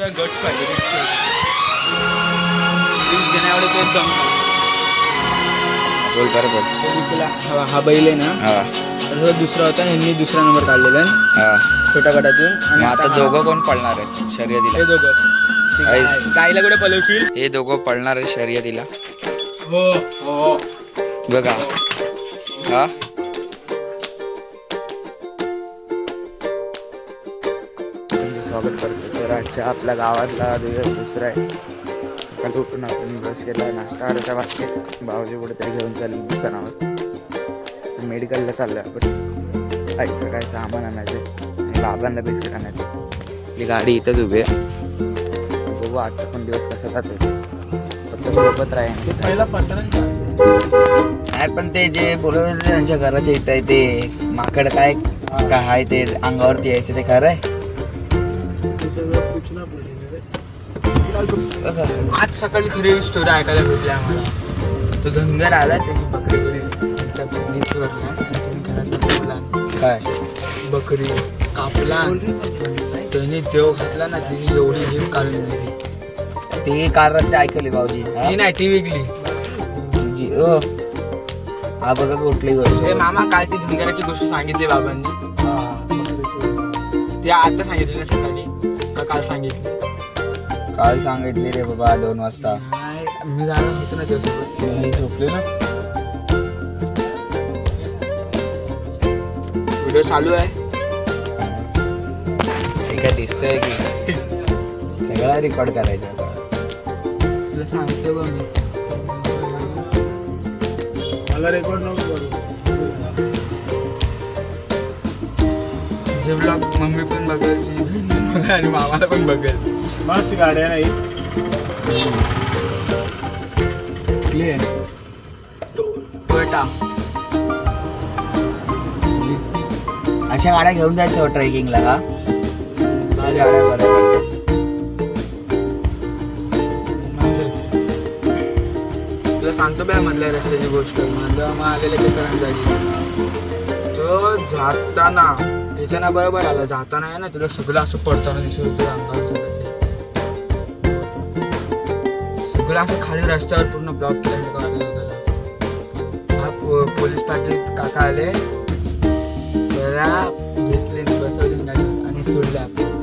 Guts पाहिजे तो एकदम. बोल बोल. तुला हा हा बैल आहे ना? हा. दुसरा होता ह्यांनी दुसरा नंबर काढलेला आहे. हा. छोट्या गटातून. मग आता हा- दोघं कोण पळणार आहेत? हे शर्यतीला दोघं. गायला कुठे पलवशील? हे दोघं पळणार आहे शर्यतीला. हो हो. बघा. हा? तुमचं स्वागत करतो. तर आजच्या आपल्या गावातला दिवस दुसरा आहे. सकाळी उठून आपण ब्रश केला नाश्ता करायचा वाटते भावाजी कुठे तरी घेऊन चालले दुकानावर. मेडिकलला चाललोय आपण. आईचं काय सामान आणायचं आणि बाबांना बिस्किट आणायचं आपली गाडी इथंच उभी आहे. बघू आजचा पण दिवस कसा जातो फक्त सोबत राहील पहिला नाही पण ते जे बोलवलं त्यांच्या घराच्या इथं आहे ते माकड काय काय आहे ते अंगावरती यायचं ते खरं आहे. बघा. आज सकाळी खरी स्टोरी ऐकायला भेटली आम्हाला. तो धनगर आला त्याची बकरी बकरी काय? बकरी कापला. त्याने देव घातला ना तिने एवढी जीव काढून दिली. ते कारण ते ऐकले भाऊजी? ती नाही ती विकली. जी ओ. हा बघा कुठली गोष्ट मामा काल ती धनगराची गोष्ट सांगितली बाबांनी. ती आता सांगितली ना सकाळी. का काल सांगितली. काल सांगितली रे बाबा दोन वाजता. मी जाणार होतो ना त्याच्यासोबत मी झोपले ना. व्हिडिओ चालू आहे. हे काय दिसतंय की? सगळा रेकॉर्ड करायचा आता. तुला सांगतो बघ मी. मला रेकॉर्ड नको तुझे ब्लॉग मम्मी पण बघेल आणि मामाला पण बघेल मस्त गाड्या नाही. क्लिअर टोयोटा अशा गाड्या घेऊन जायचं ट्रेकिंगला का अशा गाड्या पडतात. तुला सांगतो बॅ मधल्या रस्त्याची गोष्ट. माझा मग आलेले ते करंजाची तो जाताना येताना बरोबर आला. जाताना आहे ना तुला सगळं असं पडताना दिसत होतं अंगावर सगळं असं खाली रस्त्यावर पूर्ण ब्लॉक केल्यासारखं वाटत त्याला. हा पोलीस पाटील काका आले. त्याला घेतले बसवले गाडीवर आणि सोडले आपल्याला.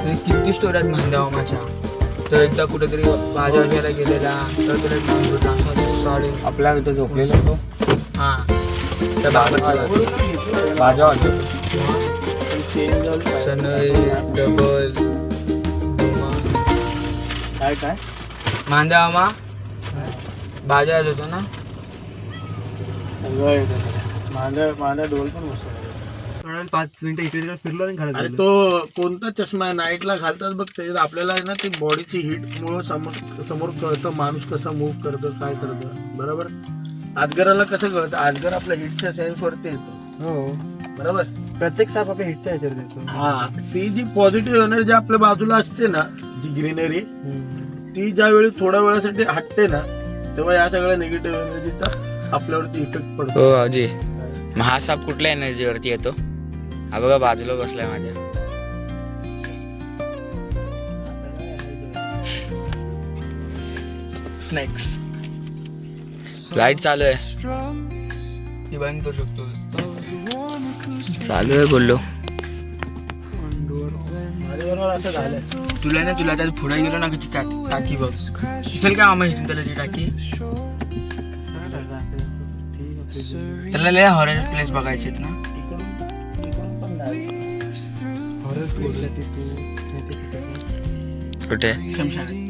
आणि किती स्टोऱ्यात मांदावामाच्या तर एकदा कुठेतरी भाज्या गेलेला. तर तुला एक आपल्या इथं झोपलेला तो त्या झालं सनई डबल काय काय? मांदावामा भाज्या होता ना? सगळं. माझा माझा डोल पण बसतो पाच मिनिटं इकडे तिकडे फिरलो आणि अरे तो कोणता चष्मा आहे? नाईटला घालतात बघ त्याच्यात आपल्याला आहे ना ती बॉडीची हीट मुळे समोर समोर कळतं माणूस कसा मूव्ह करतो काय करतो. बरोबर? आजगराला कसं कळतं? आजगर आपल्या हिटच्या सेन्स वरती येतो. हो. बरोबर? प्रत्येक साप आपल्या हिटच्या ह्याच्यावर देतो. हा ती जी पॉझिटिव्ह एनर्जी आपल्या बाजूला असते ना जी ग्रीनरी ती ज्यावेळी थोड्या वेळासाठी हटते ना तेव्हा या सगळ्या निगेटिव्ह एनर्जीचा आपल्यावरती इफेक्ट पडतो. हो अजय मग हा साप कुठल्या एनर्जीवरती येतो? हा बघा बाजूला बसलाय माझ्या. स्नॅक्स लाइट चालू आहे. ती बंद करू शकतो. चालू आहे बोललो. तुला ना तुला त्यात पुढे गेलो ना कशी टाकी बघ. दिसेल का मामा इथून त्याला ती टाकी? त्याला लय हॉरर प्लेस बघायचे ना. कुठे? शमशान.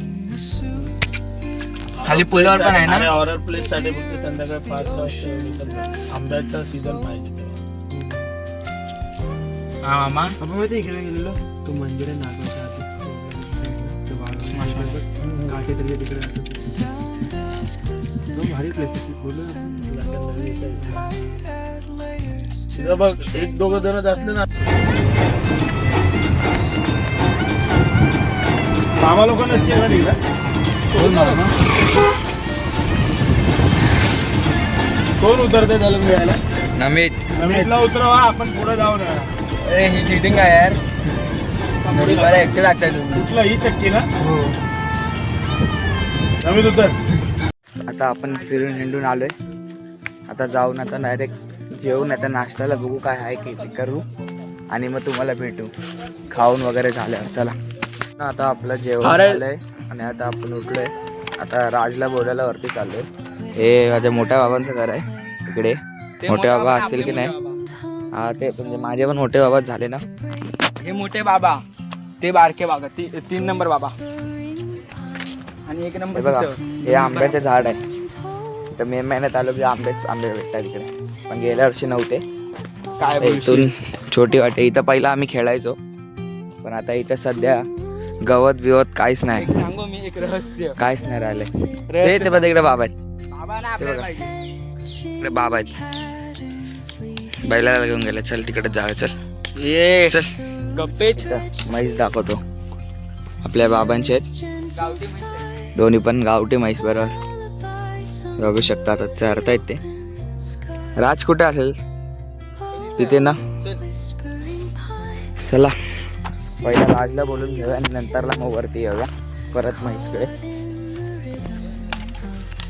खाली पुलावर पण आहे ना? अरे हॉरर प्लेस साठी फक्त संध्याकाळी पाच वाजता. आंब्याचा सीझन पाहिजे हा मामा? आपण माहिती इकडे गेलेलो. तो मंदिर आहे आधी तिकडे भारी प्लेस आहे. तिथं बघ एक दोघं जणच असले ना. मामा लोकांना शेजारी का? कोण उतरते त्याला मिळायला? नमित. नमीतला उतरवा आपण पुढे जाऊ ना अरे ही चिटिंग आहे यार. मला एकटे लागताय कुठला? ही चक्की ना? हो. आम्ही उतर. आता आपण फिरून हिंडून आलोय. आता जाऊन आता डायरेक्ट जेवून आता नाश्त्याला बघू काय आहे की ते करू. आणि मग तुम्हाला भेटू. खाऊन वगैरे झाल्यावर. चला. आता आपलं जेवण. झालंय. आणि आता आपण उठलोय. आता राजला बोलायला वरती चाललोय. हे माझ्या मोठ्या बाबांचं घर आहे इकडे. मोठे बाबा असतील की नाही? हा ते म्हणजे माझे पण मोठे बाबाच झाले ना. हे मोठे बाबा. ते बारके बाबा. ती तीन नंबर बाबा. आणि एक नंबर बघा. हे आंब्याचे झाड आहे. तर मे महिन्यात आलो की आंबेच आंबे भेटतात इकडे. पण गेल्या वर्षी नव्हते. काय? इथून छोटी वाटे. इथं पहिला आम्ही खेळायचो. पण आता इथं सध्या गवत बिवत काहीच नाही. सांगू मी एक रहस्य. काहीच नाही राहिलंय ते ते बघ इकडे बाबा आहेत. बाबा आहेत. बैलाला घेऊन गेले. चल तिकडे जाऊया चल. ये. चल. गप्पेच. इथं म्हैस दाखवतो. आपल्या बाबांचे आहेत. दोन्ही पण गावठी म्हैस बरोबर. बघू शकता आता चरतायत ते. राज कुठे असेल? तिथे ना. चल. पहिला राजला बोलून घेऊया आणि नंतरला मग वरती येऊया. परत म्हैसकडे.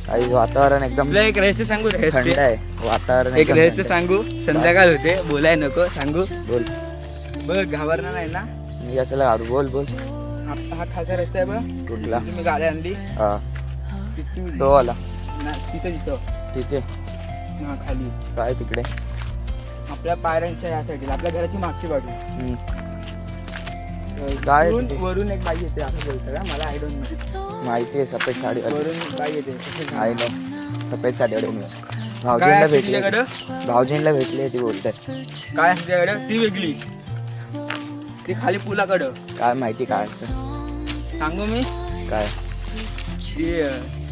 काही वातावरण एकदम एक रहस्य सांगू थंड आहे. वातावरण एक रहस्य. सांगू? संध्याकाळ होते. बोलाय नको सांगू? बोल. बघ घाबरणार नाही ना? मी कशाला काढू बोल बोल. हा खासा रस्ता आहे बघ. कुठला? तुम्ही गाडी आणली. हा. तो आला ना, तिथं तिथं. तिथे. हा खाली. काय तिकडे? आपल्या पायऱ्यांच्या ह्या साईडला. आपल्या घराची मागची बाजू. काय? वरून? वरून एक बाई येते असं बोलतं का? मला आय डोंट नो माहिती आहे सफेद साडी वरून बाई येते आहे ना सफेद साडी मी. भाऊजींना भेटले भाऊजींना भेटले ती बोलतात काय असते ती वेगळी. ती खाली पुलाकडं. काय माहिती काय असतं? सांगू मी? काय? ती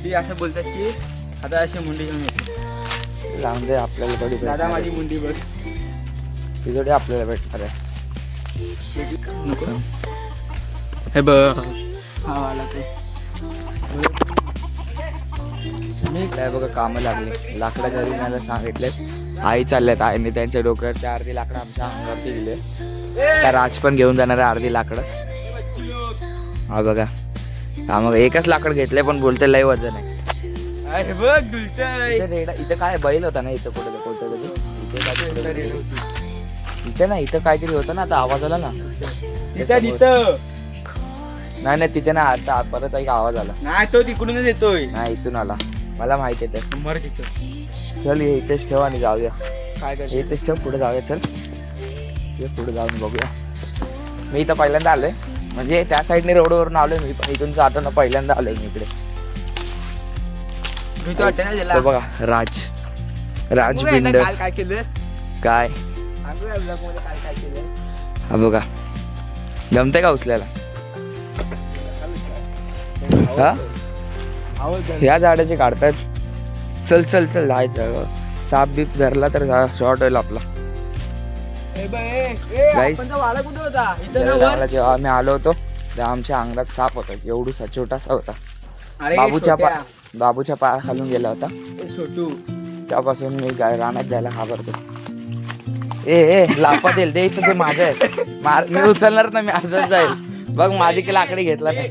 ती असं बोलतात की आता अशी मुंडी घेऊन येते. दे आपल्याला थोडी दादा माझी. मुंडी बघ. ती थोडी आपल्याला भेटणार आहे. नको हे बघ हा आला तो बघा कामं लागली लाकडं घरी न्यायला सांगितले आई चालल्यात आईने त्यांच्या डोक्यावरची अर्धी लाकडं आमच्या अंगावरती दिले त्या राज पण घेऊन जाणार आहे अर्धी लाकडं हा बघा हा मग एकच लाकड घेतलंय पण बोलते लय वजन आहे हे इथं रेडा इथं काय बैल होता ना इथं कुठे कुठे इथे इथे ना इथं काहीतरी होतं ना आता आवाज आला ना. तिथं तिथं. नाही नाही तिथे ना आता परत एक आवाज आला. नाही तो तिकडूनच येतोय. नाही इथून आला. मला माहिती आहे मर तिथं. चल हे इथेच ठेव आणि जाऊया. काय हे इथेच ठेव पुढे जाऊया चल. ये पुढे जाऊन बघूया. मी इथं पहिल्यांदा आलोय. म्हणजे त्या साईडने रोडवरून आलोय मी पण इथून जाताना पहिल्यांदा आलोय मी इकडे. मी तो बघा राज. राज याला काल काय? काय काय केलं हा बघा. जमते का उचलायला? हा? ह्या झाडाचे काढतात चल चल चल. जायचं साप बीप धरला तर शॉर्ट होईल आपला. Guys. आपण तो वाडा कुठे होता इथं त्या ना वर? टायमाला जेव्हा आम्ही आलो होतो. तेव्हा आमच्या अंगात साप होता. एवढूसा छोटासा होता. अरे बाबूच्या पा छोट्या. बाबूच्या पाया खालून गेला होता. ए, छोटू. तेव्हापासून मी रानात जायला घाबरतो. ए ए लापा देईल ते इथं ते माझं आहे मार मी उचलणार ना मी असंच जाईल बघ माझी की लाकडी घेतला नाही.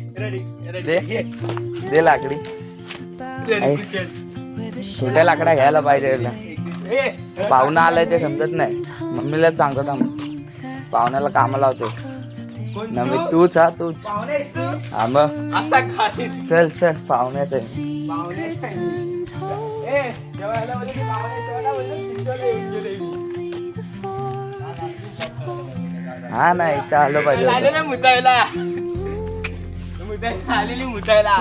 दे. दे लाकडी आई. छोट्या लाकड्या घ्यायला पाहिजे पाहुणा आलाय ते समजत नाही मम्मीलाच सांगतो ना पाहुण्याला कामाला होतो ना मी? तूच हा तूच? हा मग असा खाली चल चल पाहुण्याच आहे पाहुणे? ए, बोललो की पाहुणे बोललो? येऊन. हा ना इथं आलं पाहिजे. आलेलं मुतायला मुतायला आलेली मुतायला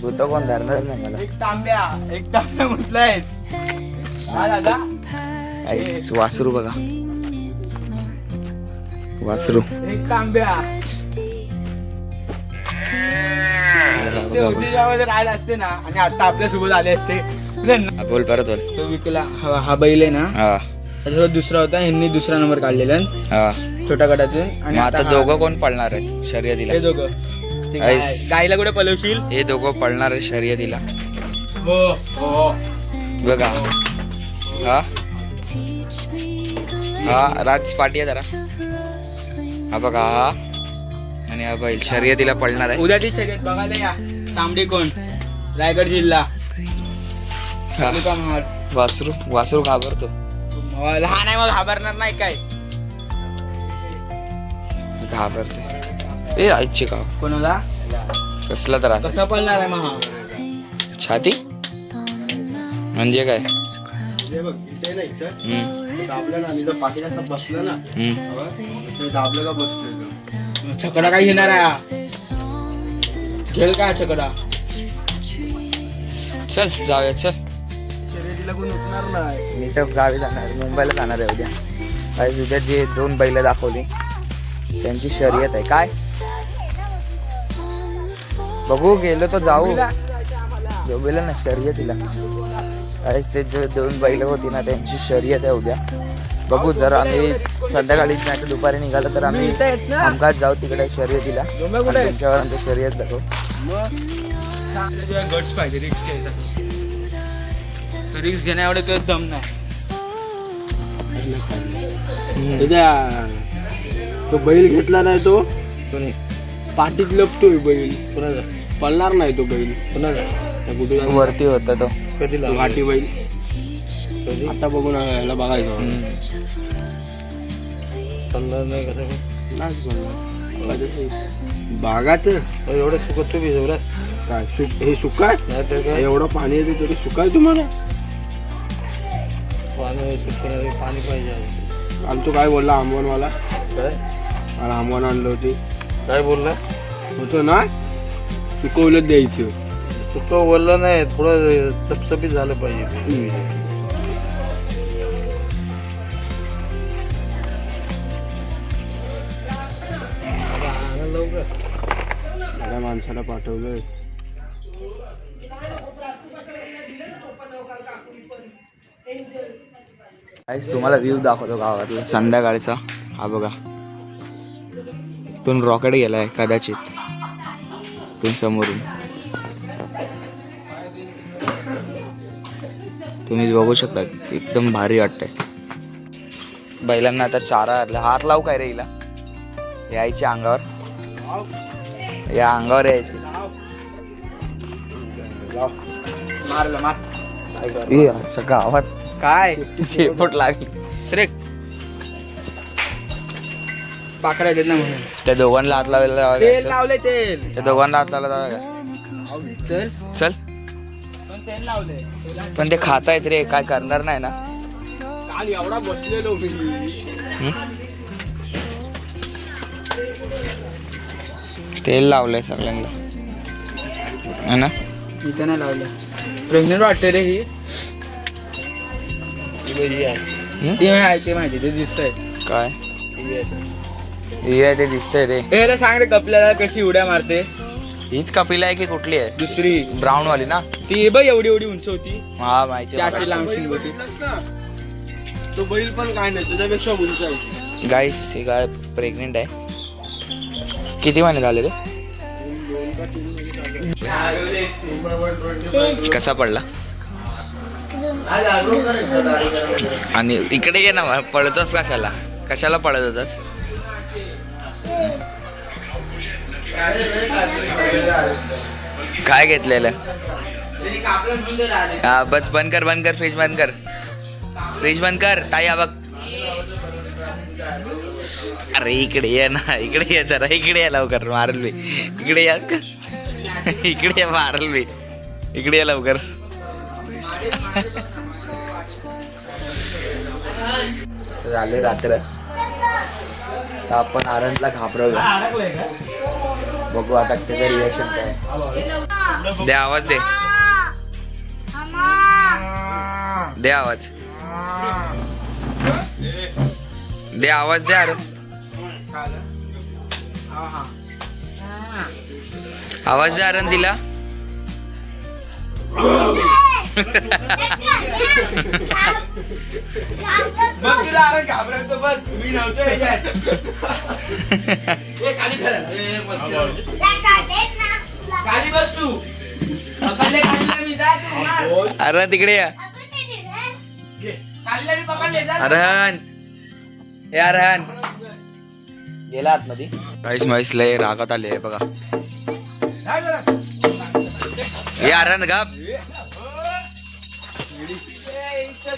भूत कोण धरणार नाही मला. एक तांब्या एक तांब्या मुतलायस. हा दादा. आईस, वासरू बघा. वासरू. एक तांब्या. ते उद्योगामध्ये राहिले असते ना आणि आता आपल्यासोबत आले असते. बोल परत बोल. तो विकला हा हा बैल आहे ना? हा. त्याच्यासोबत दुसरा होता यांनी दुसरा नंबर काढलेला हा. छोट्या गटातून. मग आता हा- दोघं कोण पळणार आहेत? शर्यतीला. हे दोघं. ते गाय- आईस. गायला कुठे पलवशील? हे दोघं पळणार आहेत शर्यतीला. हो. हो. बघा. हा. हा. राज पाठी आहे जरा. हा बघा हा. आणि हा बैल शर्यतीला पडणार आहे. उद्या ती शर्यत बघायला या. तांबडी कोण? रायगड जिल्हा. हा, तालुका महाड. वासरू वासरू घाबरतो. लहान आहे मग घाबरणार नाही काय? घाबरते. ए आईची का कोणाला? कसला त्रास? कसं पडणार आहे मग हा छाती? म्हणजे काय? हे छकडा काय घेणार आहे? खेळ काय छकडा? चल जाऊया चल. शर्यतीला कोण उठणार नाही. मी तर गावी जाणार मुंबईला जाणार आहे उद्या. काय उद्या जे दोन बैल दाखवली त्यांची शर्यत आहे. काय? बघू गेलो तर जाऊ. जोबेला ना शर्यतीला. काहीच ते जे दोन बैल होती ना त्यांची शर्यत आहे उद्या. बघू जर आम्ही संध्याकाळी नाही तर दुपारी निघालो तर आम्ही हमखास जाऊ तिकडे शर्यतीला. तुमच्यावर आमच्या शर्यत दाखवू. गट्स पाहिजे रिक्स घ्यायचा. रिक्स घेण्या एवढे तुझं दम नाही. तो बैल घेतला नाही तो? कोणी? पाठीत लपतोय बैल. कोणाचा? पळणार नाही तो बैल. कोणाचा? त्या कुठे वरती होता तो. कधी घाटी बैल. आता बघून याला बघायचं. पळणार नाही कसं बागाच एवढं सुकत तुम्ही एवढं? काय सुक हे सुकाय? एवढं पाणी येते तरी सुकाय तुम्हाला? पाणी पाणी पाहिजे आणि तो काय बोलला आंबवनवाला काय? मला आंबवण आणलं होती. काय बोलला? होतं ना? सुकवलं द्यायचं. सुकव बोललं नाही थोडं चपचपीत झालं पाहिजे. लवकर. माणसाला पाठवलं काहीच तुम्हाला व्ह्यू दाखवतो गावातला संध्याकाळचा. हा बघा. इथून रॉकेट गेलाय कदाचित. इथून समोरून. तुम्ही बघू शकता एकदम भारी वाटतंय. बैलांना आता चारा. हात लावू काय रे हिला? यायचे अंगावर. या अंगावर यायचे. अच्छा गावात काय? शेपूट लागली. श्रेक. पाकरा देत ना म्हणून. त्या दोघांना हात लावायला लावा तेल? लावले तेल. त्या दोघांना हात लावायला लावा का? चल. चल. पण तेल लावले पण ते खातायत रे काय करणार नाही ना. काल एवढा बसलेलो मी? तेल लावलंय सगळ्यांना. है ना? इथं नाही लावलं. प्रेग्नेंट वाटते रे हं? ते आहे ते माहिती ते दिसतंय. काय? ही आहे. ते दिसतंय रे. ए सांग रे कपल्याला कशी उड्या मारते? हीच कपिला आहे की कुठली आहे? दुसरी. ब्राऊन वाली ना? ती बघ एवढी एवढी उंच होती. हा माहिती ती अशी लांबशी होती तो बैल पण काय नाही तुझ्यापेक्षा उंच आहे. गाईस ही गाय प्रेग्नेंट आहे? किती महिने झाले रे? कसा पडला? आणि इकडे ये ना पळतोस कशाला? कशाला पळत होतास काय घेतलेलं? हा बस बंद कर बंद कर फ्रीज बंद कर. फ्रीज बंद कर ताई बघ. अरे इकडे ये ना इकडे ये जरा इकडे ये लवकर मारल मी. इकडे या. इकडे मारल मी. इकडे ये लवकर. झाले रात्र. तर आपण आनंदला घाबरवलं. बघू आता त्याचं रिएक्शन काय. दे आवाज दे. दे आवाज. दे आवाज दे अरे. आवाज दे आरण दिला तिला अरे घाबरतो बघ मी नव्हतो ह्याच्यात. ए, खाली खरं. ए, बस. तिला. खाली बस तू. पकडले खालीला मी. जा तू मार. अरे तिकडे या. खालीला मी पकडले. जा तू. अरहन. ए अरहन. गेला आतमध्ये. काहीच माहीस लय रागात आले बघा. हे आरण का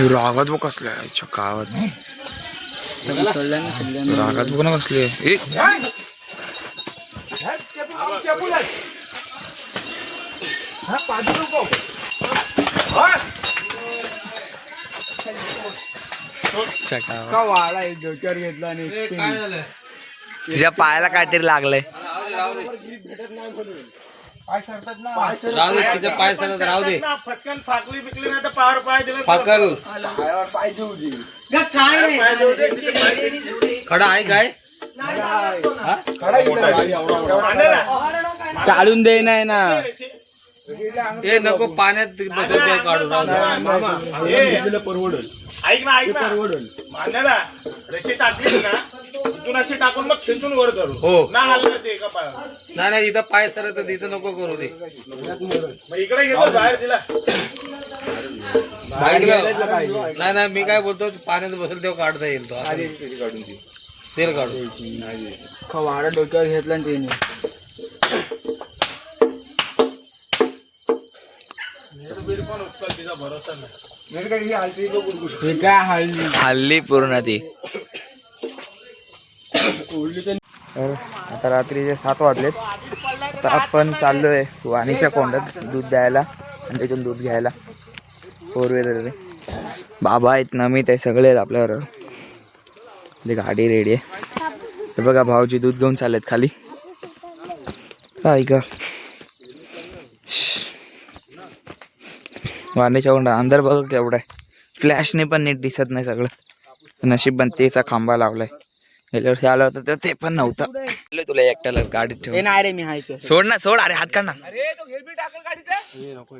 रागात बघ कसले आईच्या गावात. रागात बघ ना कसले ए! तिच्या पायाला काहीतरी लागलंय. पायाला काहीतरी लागलंय राहू दे तिथे पाय सरत राहू दे. फटकन फाकली बिकली नाही तर पावर पाय दिले पाकल खडा आहे काय? काढून दे नाही ना. ए नको पाण्यात बसवते काढू राहू दे. परवडल. ऐक ना ऐक ना. परवडल. मान्याला रेषे टाकली ना टाकून मग खेचून वर करू. हो. ना हललं ते एका पायावर. नाही नाही इथं पाय सरत इथं नको करू दे मग इकडे घेतो बाहेर तिला. ऐकलं? नाही नाही मी काय बोलतो पाण्यात बसेल तेव्हा काढता येईल तो. तेल काढू वाडा डोक्यावर घेतला आणि त्याने तिचा भरोसा नाही. हे काय हल्ली पूर्ण ती. तर आता रात्रीचे सात वाजलेत तर आपण चाललोय वाणीच्या कोंडात दूध द्यायला आणि त्याच्यातून दूध घ्यायला. फोर व्हीलर बाबा आहेत ना मी ते सगळे आहेत आपल्यावर. आपली गाडी रेडी आहे. हे बघा भाऊजी दूध घेऊन चाललेत खाली. ऐका वाणीच्या कोंडा अंदर बघ केवढा आहे. फ्लॅशने पण नीट दिसत नाही सगळं. नशीब बनतेचा खांबा लावलाय. गेल्यावर आलं होतं तर ते पण नव्हतं. आलोय तुला एकट्याला गाडीत ठेव नाही रे मी हायचो सोड ना सोड. अरे हात काढ ना.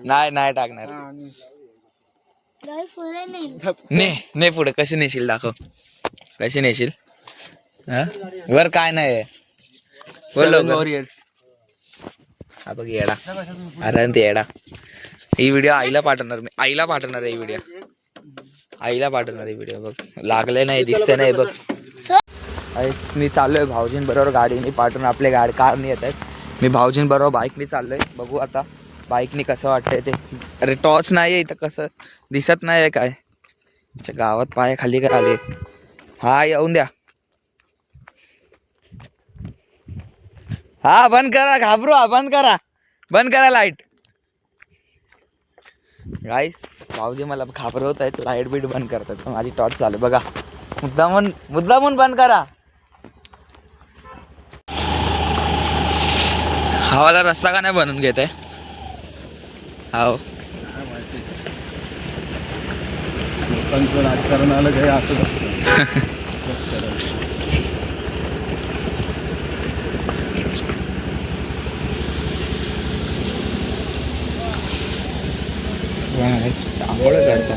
नाही नाही टाकणार. ने ने पुढे. कशी नेशील दाखव. कशी नेशील? हा? वर काय नाही. वर लवकर. हा बघ येडा. अरे ते येडा. ही व्हिडिओ आईला पाठवणार मी. आईला पाठवणार आहे ही व्हिडिओ आईला पाठवणार आहे व्हिडिओ बघ. लागले नाही दिसते नाही बघ. आईस मी चाललोय भाऊजीं बरोबर गाडीने पाठवून आपले गाडी कारने येत आहेत. मी भाऊजीं बरोबर बाईकने चाललोय. बघू आता बाईकने कसं वाटतंय ते. अरे टॉर्च नाही आहे इथं कसं? दिसत नाही आहे काय? अच्छा गावात पाय खाली काय आले हा येऊन द्या. हा बंद करा घाबरू हा बंद करा. बंद करा लाइट गाईस भाऊजी मला घाबरवत आहेत लाइट बीट बंद करतात. माझी टॉर्च चालू बघा. मुद्दामून मुद्दामून बंद करा. हवाला रस्ता का नाही बनवून घेत आहे हो लोकांचं राजकारण आलं काही असं आंघोळ करता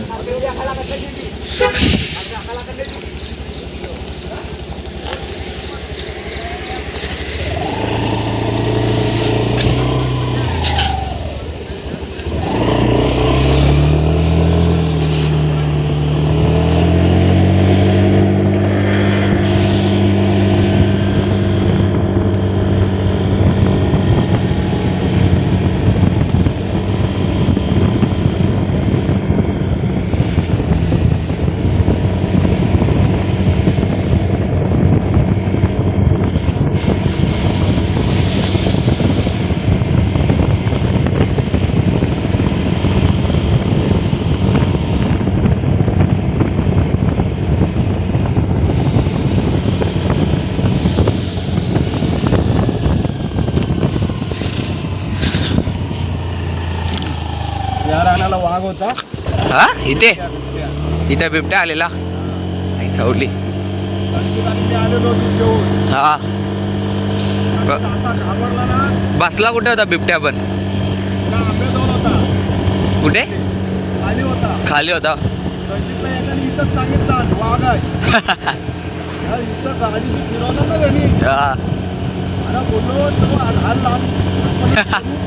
होता. हा? इथे? इथं बिबट्या आलेला. होतो जेवून हा. बसला कुठे होता बिबट्या पण? कुठे? खाली होता. खाली होता रणजितला याच्याने इथंच सांगितलं वाघ आहे यार, इथं गाडी मी फिरवलं ना त्यांनी हा. अरे बोललो तो हाल लांब आपण करू.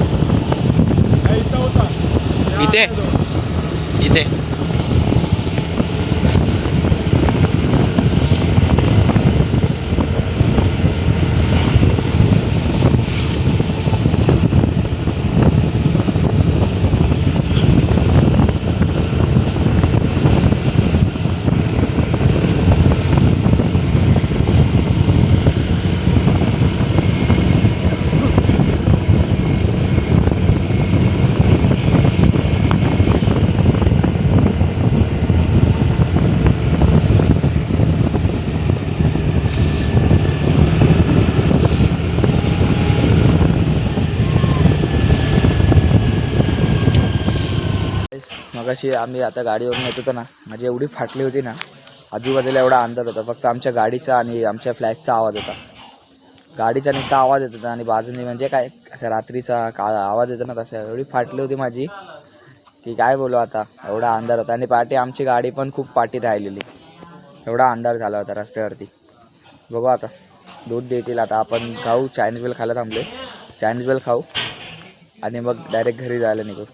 हा, इथं होता या इथे? आंब्याजवळ. इथे मगाशी आम्ही आता गाडीवरून येत होतो ना माझी एवढी फाटली होती ना आजूबाजूला एवढा अंधार होता फक्त आमच्या गाडीचा आणि आमच्या फ्लॅगचा आवाज होता. गाडीचा नुसता आवाज येत होता आणि बाजूने म्हणजे काय असा रात्रीचा का आवाज येतो ना तसा एवढी फाटली होती माझी की काय बोलू आता एवढा अंधार होता. आणि पाठी आमची गाडी पण खूप पाठीत राहिलेली. एवढा अंधार झाला होता रस्त्यावरती. बघू आता दूध देतील आता आपण खाऊ चायनीज बेल खायला थांबले चायनीज बेल खाऊ. आणि मग डायरेक्ट घरी जायला निघू.